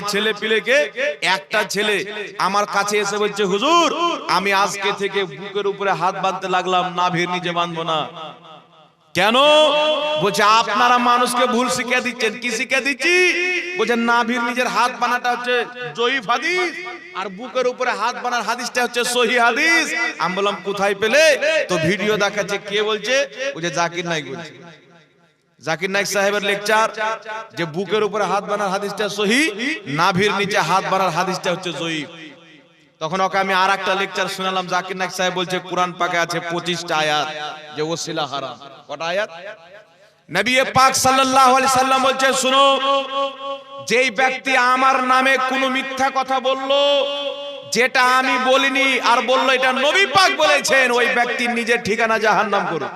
ছেলে পিলেকে একটা ছেলে। আমার কাছে এসে বলছে, হুজুর, আমি আজকে থেকে বুকের উপরে হাত বাঁধতে লাগলাম, নাভির নিচে বাঁধবো না। কেন? বলছে, আপনারা মানুষকে ভুল শিখিয়ে দিচ্ছেন। কি শিখিয়ে দিচ্ছি? বলছে, নাভির নিজের হাত বানাটা হচ্ছে জয়ীফ হাদিস আর বুকের উপরে হাত বানার হাদিসটা হচ্ছে সহি হাদিস। আমি বললাম, কোথায় পেলে? তো ভিডিও দেখাচ্ছে, কে বলছে? বলছে, জাকির নাইক বলছে। জাকির নাইক সাহেবের লেকচার যে বুকের উপরে হাত বানার হাদিসটা সহি, নাভির নিচে হাত বানার হাদিসটা হচ্ছে জয়ীফ। তখন ওকে আমি আর একটা লেকচার শুনালাম, জাকির নাইক সাহেব বলছে, কোরআন পাকে আছে পঁচিশটা আয়াত, যে ওসিলা হারাম। কটা আয়াত? নবী পাক সাল্লাল্লাহু আলাইহি সাল্লাম বলছে, শুনো, যেই ব্যক্তি আমার নামে কোনো মিথ্যা কথা বলল, যেটা আমি বলিনি আর বলল, এটা নবী পাক বলেছেন, ওই ব্যক্তির নিজের ঠিকানা জাহান্নাম করুক।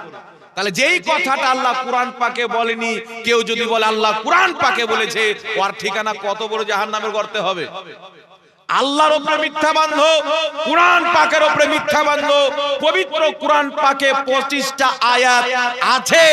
তাহলে যেই কথাটা আল্লাহ কোরআন পাকে বলেনি কেউ যদি বলে আল্লাহ কোরআন পাকে বলেছে ওর ঠিকানা কত বড় জাহান্নামের গর্তে হবে? আল্লাহর উপরে মিথ্যা বান্ধব কোরআন পাকের উপরে মিথ্যা বান্ধব পবিত্র কোরআন পাকে পঁচিশটা আয়াত আছে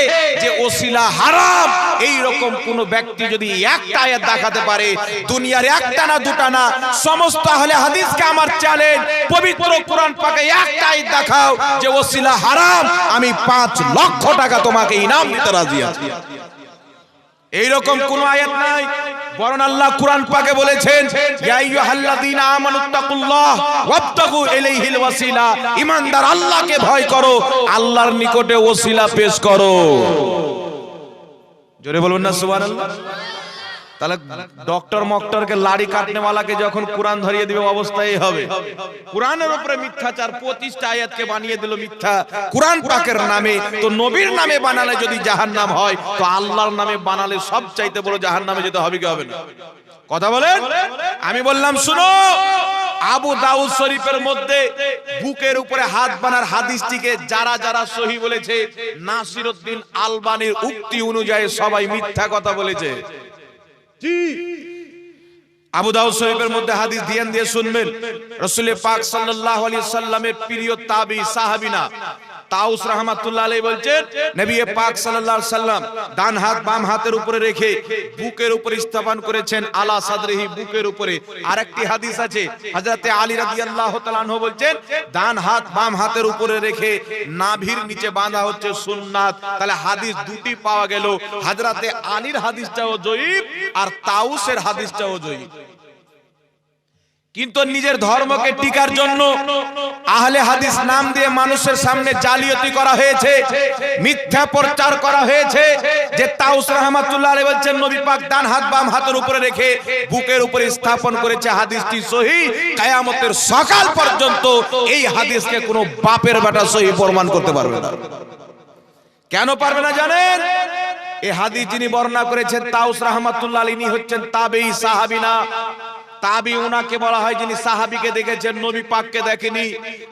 যে ওসিলা হারাম। এই রকম কোন ব্যক্তি যদি একটা আয়াত দেখাতে পারে, দুনিয়ার একটা না দুটা না, সমস্ত আহলে হাদিসকে আমার চ্যালেঞ্জ পবিত্র কোরআন পাকে একটা আয়াত দেখাও যে ওসিলা হারাম। আমি পাঁচ লক্ষ টাকা তোমাকে ইনাম দিতে রাজি আছি। এইরকম কোন আয়াত নাই? বরং আল্লাহ কোরআন পাকে বলেছেন, ইয়া আইয়ুহাল্লাযীনা আমানুত্তাকুল্লাহ ওয়াবতাগু ইলাইহিল ওয়াসিলা। ঈমানদার, আল্লাহকে ভয় করো, আল্লাহর নিকটে ওসিলা পেশ করো। জোরে বলবেন না, সুবহানাল্লাহ। তাহলে ডক্টর মক্টরকে লাড়ি কাটনে ওয়ালাকে যখন কোরআন ধরিয়ে দিবে অবস্থা এই হবে। কোরআনের উপরে মিথ্যাচার, পঁচিশটা আয়াতকে বানিয়ে দিল মিথ্যা। কোরআন পাকের নামে, তো নবীর নামে বানালে যদি জাহান্নাম হয়, তো আল্লাহর নামে বানালে সব চাইতে বড় জাহান্নামে যেতে হবে কি হবে না? কথা বলেন? আমি বললাম, শুনো, আবু দাউদ শরীফের মধ্যে বুকের উপরে হাত বানার হাদিসটিকে যারা যারা সহি বলেছে নাসিরউদ্দিন আলবানির উক্তি অনুযায়ী সবাই মিথ্যা কথা বলেছে। আবু দাউদ মধ্যে হাদিস দিয়ান দিয়ে শুনবেন। রাসূল পাক সাল্লাল্লাহু আলাইহি সাল্লামের প্রিয় তাবি সাহাবিনা তাউস রাহমাতুল্লাহ আলাইহি বলছেন নবী পাক সাল্লাল্লাহু সাল্লাম ডান হাত বাম হাতের উপরে রেখে বুকের উপরে স্থাপন করেছেন, আলা সাদরিহি বুকের উপরে। আরেকটি হাদিস আছে, হযরতে আলী রাদিয়াল্লাহু তাআলা আনহু বলছেন, ডান হাত বাম হাতের উপরে রেখে নাভির নিচে বাঁধা হচ্ছে সুন্নাত। তাহলে হাদিস দুটি পাওয়া গেল, হযরতে আলীর হাদিসটাও জয়ীফ আর তাউসের হাদিসটাও জয়ীফ কিন্তু নিজের ধর্মকে টিকার জন্য আহলে হাদিস নাম দিয়ে মানুষের সামনে জালিয়াতি করা হয়েছে, মিথ্যা প্রচার করা হয়েছে, যে তাউস রহমাতুল্লাহ আলাইহি বলছেন, নবী পাক ডান হাত, বাম হাতের উপরে রেখে বুকের উপরে স্থাপন করেছে হাদিসটি সহি। কিয়ামতের সকাল পর্যন্ত এই হাদিসকে কোনো বাপের বেটা সহি প্রমাণ করতে পারবে না। কেন পারবে না জানেন? এই হাদিস যিনি বর্ণনা করেছেন তাউস রহমাতুল্লাহ আলাইহি হচ্ছেন তাবেই সাহাবিনা। তাবি উনাকে বলা হয় যিনি সাহাবিকে দেখেছেন, নবী পাককে দেখেনি।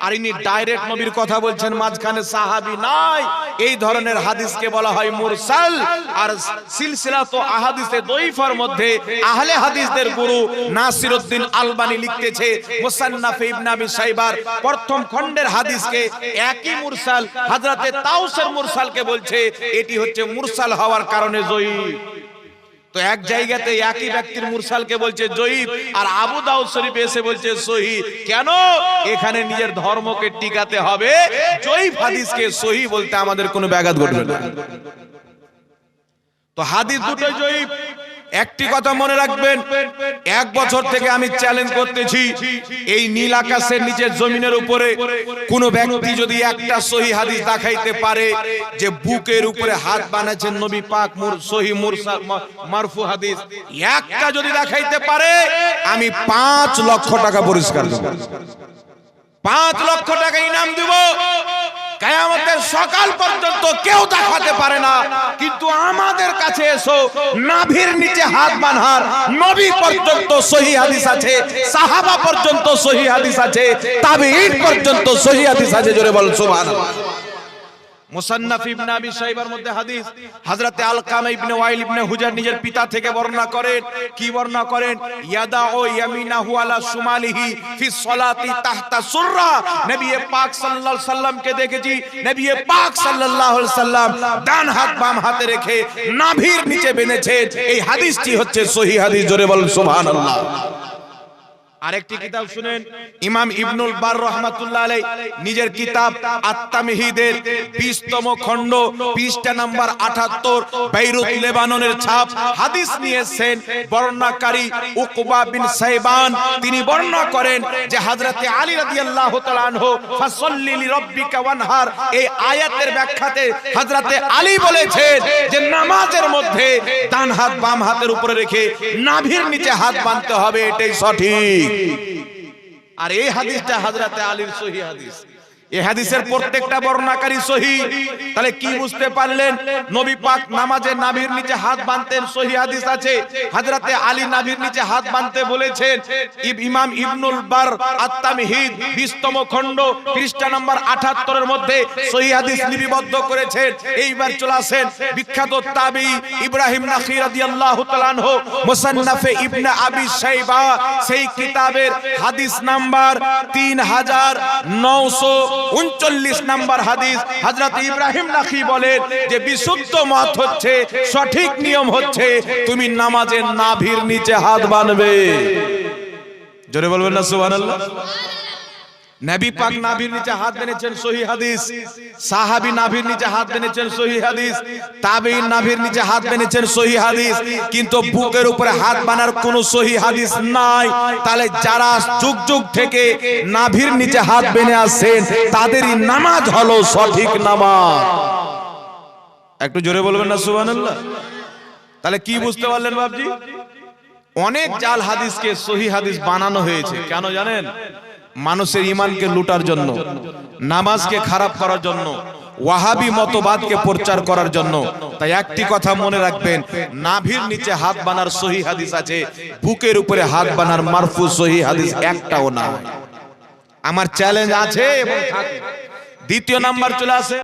আর ইনি ডাইরেক্ট নবীর কথা বলছেন, মাঝখানে সাহাবি নাই। এই ধরনের হাদিসকে বলা হয় মুরসাল। আর সিলসিলা তো আহাদিসে দইফার মধ্যে আহলে হাদিসদের গুরু নাসিরউদ্দিন আলবানি লিখতেছে, মুসান্নাফ ইবনে আবি সাইবার। প্রথম খণ্ডের হাদিসকে একই মুরসাল, হযরতে তাউসের মুরসালকে বলছে, এটি হচ্ছে মুরসাল হওয়ার কারণে জয়ী। তো এক জায়গাতে একই ব্যক্তির মুরসালকে বলছে জয়ীব আর আবু দাউদ শরীফ এসে বলছে সহি। কেন? এখানে নিজের ধর্মকে টিকাতে হবে। জয়ীব হাদিসকে সহি বলতে আমাদের কোনো ব্যাঘাত ঘটবে না। তো হাদিস দুটো জয়ীব একটি কথা মনে রাখবেন, এক বছর থেকে আমি চ্যালেঞ্জ করতেছি, এই নীল আকাশের নিচের জমিনের উপরে কোন ব্যক্তি যদি একটা সহি হাদিস দেখাইতে পারে যে বুকের উপরে হাত বানাচ্ছেন নবী পাক মুর, সহি মারফু হাদিস, একটা যদি দেখাইতে পারে, আমি পাঁচ লক্ষ টাকা পুরস্কার দেব। পাঁচ লক্ষ টাকা ইনাম দিব। কায়ামতের সকাল পর্যন্ত কেউ দেখাতে পারে না। কিন্তু আমাদের কাছে এসো, নাভির হাত বানহার নবী পর্যন্ত সহি হাদিস আছে, সাহাবা পর্যন্ত সহি হাদিস আছে, তাবিঈন পর্যন্ত সহি হাদিস আছে, জোরে বল, সুবহানাল্লাহ। মুসান্নাফ ইবনে আবি শাইবার মধ্যে হাদিস হযরতে আলকামা ইবনে ওয়াইল ইবনে হুজার নিজের পিতা থেকে বর্ণনা করেন। কি বর্ণনা করেন? ইয়াদা ও ইয়ামিনাহু আলা শুমালিহি ফি সলাতি তাহতা সুররা। নবী পাক সাল্লাল্লাহু আলাইহি সাল্লামকে দেখেছি নবী পাক সাল্লাল্লাহু আলাইহি সাল্লাম ডান হাত বাম হাতে রেখে নাভির নিচে বেঁধেছেন। এই হাদিসটি হচ্ছে সহিহ হাদিস জোরে বলেন সুবহানাল্লাহ। আরেকটি কিতাব শুনেন। ইমাম ইবনুল বার রহমাতুল্লাহ আলাই নিজের কিতাব আত্মামিহিদের 20 তম খণ্ড, পৃষ্ঠা নাম্বার 78 বেইরুত লেবাননের ছাপ। হাদিস নিয়েছেন বর্ণনাকারী উকবা বিন সাইবান। তিনি বর্ণনা করেন যে হযরতে আলী রাদিয়াল্লাহু তাআলা আনহু, ফাসাল্লি লিরাব্বিকা ওয়ানহার। এই আয়াতের ব্যাখ্যাতে হযরতে আলী বলেছেন যে নামাজের মধ্যে ডান হাত বাম হাতের উপরে রেখে নাভির নিচে হাত বাঁধতে হবে, এটাই সঠিক। আর এই হাদিসটা হাজরাতে আলীর সহি হাদিস। হাদিসের প্রত্যেকটা বর্ণনাকারী সহি। তাহলে কি বুঝতে পারলেন? নবী পাক নামাজে নাভির নিচে হাত বাঁধতেন সহি হাদিস আছে। হযরতে আলী নাভির নিচে হাত বাঁধতে বলেছেন ইমাম ইবনুল বার আত-তামহিদ 20 খণ্ড পৃষ্ঠা নাম্বার 78 এর মধ্যে সহি হাদিস লিপিবদ্ধ করেছেন। এইবার চলে আসেন বিখ্যাত তাবি ইব্রাহিম নাখি রাদিয়াল্লাহু তাআলা আনহু মুসান্নাফে ইবনে আবি শাইবা। সেই কিতাবের হাদিস নাম্বার 3939 নাম্বার হাদিস হাজরত ইব্রাহিম নাকি বলেন যে বিশুদ্ধ মত হচ্ছে, সঠিক নিয়ম হচ্ছে, তুমি নামাজের নাভির নিচে হাত বানবে। জোরে বলবেন না সুবহানাল্লাহ? নবী পাক নাভির নিচে হাত বেঁধেছেন সহি হাদিস। সাহাবী নাভির নিচে হাত বেঁধেছেন সহি হাদিস। তাবেঈন নাভির নিচে হাত বেঁধেছেন সহি হাদিস। কিন্তু বুকের উপরে হাত বানার কোনো সহি হাদিস নাই। তাহলে যারা যুগ যুগ থেকে নাভির নিচে হাত বেঁধে আসছেন তাদেরই নামাজ হলো সঠিক নামাজ। একটু জোরে বলবেন না সুবহানাল্লাহ? তাহলে কি বুঝতে পারলেন বাবজি অনেক জাল হাদিসকে সহি হাদিস বানানো হয়েছে। কেন জানেন? মানুষের ইমানকে লুটার জন্য নামাজকে খারাপ করার জন্য ওয়াহাবি মতবাদকে প্রচার করার জন্য। তাই একটি কথা মনে রাখবেন নাভির নিচে হাত বানার সহি হাদিস আছে বুকের উপরে হাত বানার মারফু সহি হাদিস একটাও না আমার চ্যালেঞ্জ আছে দ্বিতীয় নাম্বার চলে আসে